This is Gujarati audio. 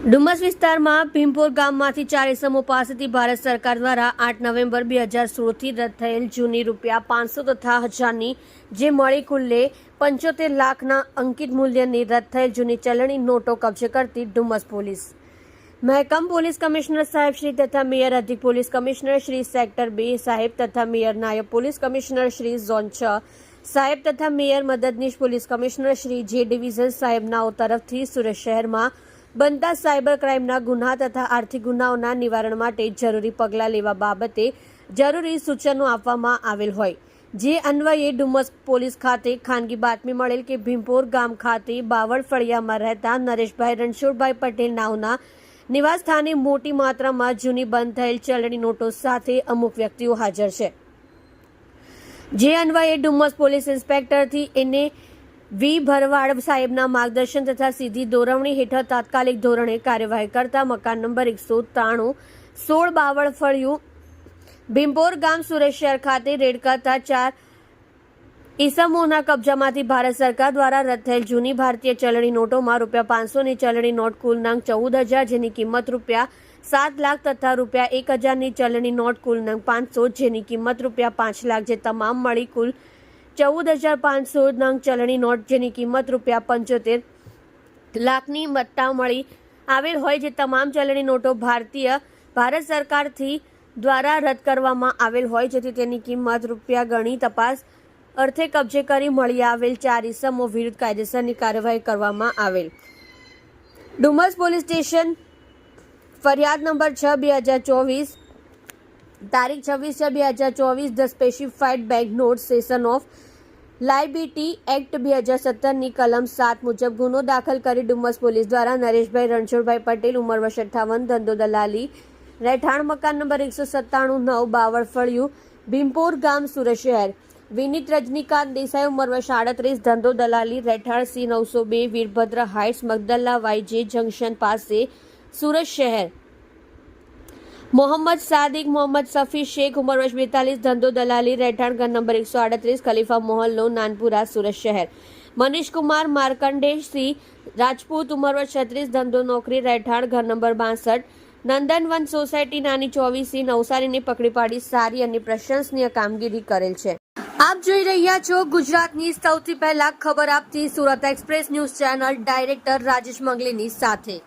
ડુમસ વિસ્તારમાં ભીમપુર ગામમાંથી ચાર એસમો પાસેથી ભારત સરકાર દ્વારા આઠ નવેમ્બર બે હજાર સોળથી રદ થયેલ જૂની રૂપિયા પાંચસો તથા હજારની જે મળી કુલ્લે પંચોતેર લાખના અંકિત મૂલ્યની રદ થયેલ જૂની ચલણી નોટો કબજે કરતી ડુમસ પોલીસ. મહેકમ પોલીસ કમિશનર સાહેબ શ્રી તથા મેયર અધિક પોલીસ કમિશનર શ્રી સેક્ટર બે સાહેબ તથા મેયર નાયબ પોલીસ કમિશનર શ્રી ઝોન છ સાહેબ તથા મેયર મદદનીશ પોલીસ કમિશનર શ્રી જે ડિવિઝન સાહેબનાઓ તરફથી સુરત શહેરમાં બનતા સાયબર ક્રાઇમના ગુના તથા આર્થિક ગુનાઓના નિવારણ માટે જરૂરી પગલાં લેવા બાબતે જરૂરી સૂચનો આપવામાં આવેલ હોય. જે અન્વયે ડુમસ પોલીસ ખાતે ખાનગી બાતમી મળેલ કે ભીમપોર ગામ ખાતે બાવળ ફળિયામાં રહેતા નરેશભાઈ રણછોડભાઈ પટેલ નાવના નિવાસ સ્થાને મોટી માત્રામાં જૂની બંધ થયેલ ચલણી નોટો સાથે અમુક વ્યક્તિઓ હાજર છે. જે અન્વયે ડુમસ પોલીસ ઇન્સ્પેક્ટરથી એને વી ભરવાડ સાહેબના માર્ગદર્શન તથા સીધી દોરવણી હેઠળ તાત્કાલિક ધોરણે કાર્યવાહી કરતા મકાન નંબર એકસો ત્રાણું સોળ બાવળ ફળિયું, ભીમપોર ગામ સુરેશ શહેર ખાતે રેડ કરતા ચાર ઈસમોના કબજામાંથી ભારત સરકાર દ્વારા રદ થયેલ જૂની ભારતીય ચલણી નોટોમાં રૂપિયા પાંચસોની ચલણી નોટ કુલ નંગ ચૌદ હજાર, જેની કિંમત રૂપિયા સાત લાખ તથા રૂપિયા એક હજારની ચલણી નોટ કુલ નંગ પાંચસો, જેની કિંમત રૂપિયા પાંચ લાખ જે તમામ મળી કુલ ચૌદ હજાર પાંચસો નંગ ચલણી નોટ, જેની કિંમત રૂપિયા પંચોતેર લાખની મત્તા મળી આવેલ હોય જે તમામ ચલણી નોટો ભારતીય ભારત સરકારથી દ્વારા રદ કરવામાં આવેલ હોય જેથી તેની કિંમત રૂપિયા ગણી તપાસ અર્થે કબજે કરી મળી આવેલ ચાર ઇસમો વિરુદ્ધ કાયદેસરની કાર્યવાહી કરવામાં આવેલ. ડુમસ પોલીસ સ્ટેશન ફરિયાદ નંબર છ, બે હજાર ચોવીસ તારીખ છવ્વીસ છ, બે હજાર ચોવીસ the specified bank note cessation of liability act બે હજાર સત્તરની કલમ સાત મુજબ ગુનો દાખલ કરી ડુમસ પોલીસ દ્વારા નરેશભાઈ રણછોડભાઈ પટેલ ઉંમર વર્ષ અઠ્ઠાવન, ધંધો દલાલી, રહેઠાણ મકાન નંબર એકસો સત્તાણું નવ, બાવળ ફળિયું, ભીમપોર ગામ સુરત શહેર. વિનીત રજનીકાંત દેસાઈ ઉંમર વર્ષ આડત્રીસ, ધંધો દલાલી, રહેઠાણ સી નવસો બે, Veerbhadra heights, Magdalla YJ junction પાસે સુરત શહેર. મોહમ્મદ સાદિક, મોહમ્મદ સફી, શેખ ઉંમર વર્ષ બેતાલીસ, ધંધો દલાલી, રહેઠાણ ઘર નંબર એકસો આડત્રીસ, ખલીફા મોહલ્લો, નાનપુરા, સુરત શહેર. મનીષ કુમાર માર્કંડેશ સિંહ, રાજપૂત ઉંમર વર્ષ છત્રીસ, ધંધો નોકરી, રહેઠાણ ઘર નંબર બાસઠ, નંદનવન સોસાયટી નાની ચોવીસી નવસારીને પકડી પાડી સારી અને પ્રશંસનીય કામગીરી કરેલ છે. આપ જોઈ રહ્યા છો ગુજરાતની સૌથી પહેલા ખબર આપતી Surat express news channel director Rajesh મંગલીની સાથે.